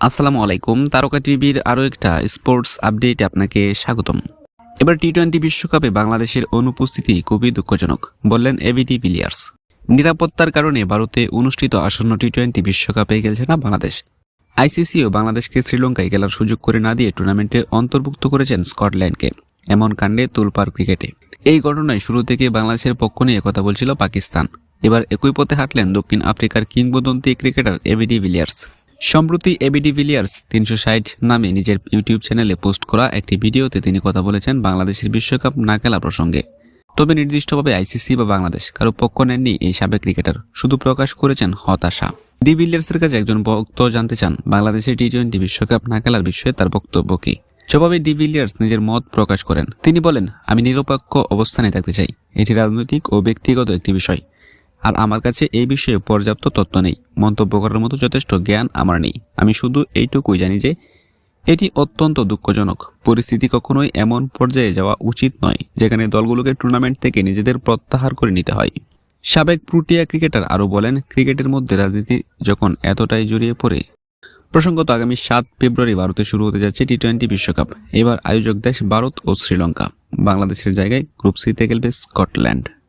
আসসালামু আলাইকুম, তারকা টিভির আরও একটা স্পোর্টস আপডেটে আপনাকে স্বাগতম। এবার টি টোয়েন্টি বিশ্বকাপে বাংলাদেশের অনুপস্থিতি খুবই দুঃখজনক, বললেন এভিডি ভিলিয়ার্স নিরাপত্তার কারণে ভারতে অনুষ্ঠিত আসন্ন টি টোয়েন্টি বিশ্বকাপে খেলছে না বাংলাদেশ। আইসিসিও বাংলাদেশকে শ্রীলঙ্কায় খেলার সুযোগ করে না দিয়ে টুর্নামেন্টে অন্তর্ভুক্ত করেছেন স্কটল্যান্ডকে, এমন কাণ্ডে তুলপার ক্রিকেটে। এই ঘটনায় শুরু থেকে বাংলাদেশের পক্ষ নিয়ে কথা বলছিল পাকিস্তান। এবার একই পথে হাঁটলেন দক্ষিণ আফ্রিকার কিংবদন্তি ক্রিকেটার এভিডি ভিলিয়ার্স সম্প্রতি এবিডি ভিলিয়ার্স তিনশো ষাট নামে নিজের ইউটিউব চ্যানেলে পোস্ট করা একটি ভিডিওতে তিনি কথা বলেছেন বাংলাদেশের বিশ্বকাপ না খেলা প্রসঙ্গে। তবে নির্দিষ্টভাবে আইসিসি বা বাংলাদেশ কারও পক্ষ নেননি এই সাবেক ক্রিকেটার, শুধু প্রকাশ করেছেন হতাশা। ডি ভিলিয়ার্সের কাছে একজন ভক্ত জানতে চান, বাংলাদেশের টি টোয়েন্টি বিশ্বকাপ না খেলার বিষয়ে তার বক্তব্য কি? জবাবে ডি ভিলিয়ার্স নিজের মত প্রকাশ করেন। তিনি বলেন, আমি নিরপেক্ষ অবস্থানে থাকতে চাই। এটি রাজনৈতিক ও ব্যক্তিগত একটি বিষয়। আর আমার কাছে এই বিষয়ে পর্যাপ্ত তথ্য নেই। মন্তব্য করার মতো যথেষ্ট জ্ঞান আমার নেই। আমি শুধু এইটুকুই জানি যে, এটি অত্যন্ত দুঃখজনক। পরিস্থিতি কখনোই এমন পর্যায়ে যাওয়া উচিত নয়, যেখানে দলগুলোকে টুর্নামেন্ট থেকে নিজেদের প্রত্যাহার করে নিতে হয়। সাবেক প্রুটিয়া ক্রিকেটার আরও বলেন, ক্রিকেটের মধ্যে রাজনীতি যখন এতটাই জড়িয়ে পড়ে, প্রসঙ্গত আগামী সাত ফেব্রুয়ারি ভারতে শুরু হতে যাচ্ছে টি টোয়েন্টি বিশ্বকাপ। এবার আয়োজক দেশ ভারত ও শ্রীলঙ্কা। বাংলাদেশের জায়গায় গ্রুপ সিতে খেলবে স্কটল্যান্ড।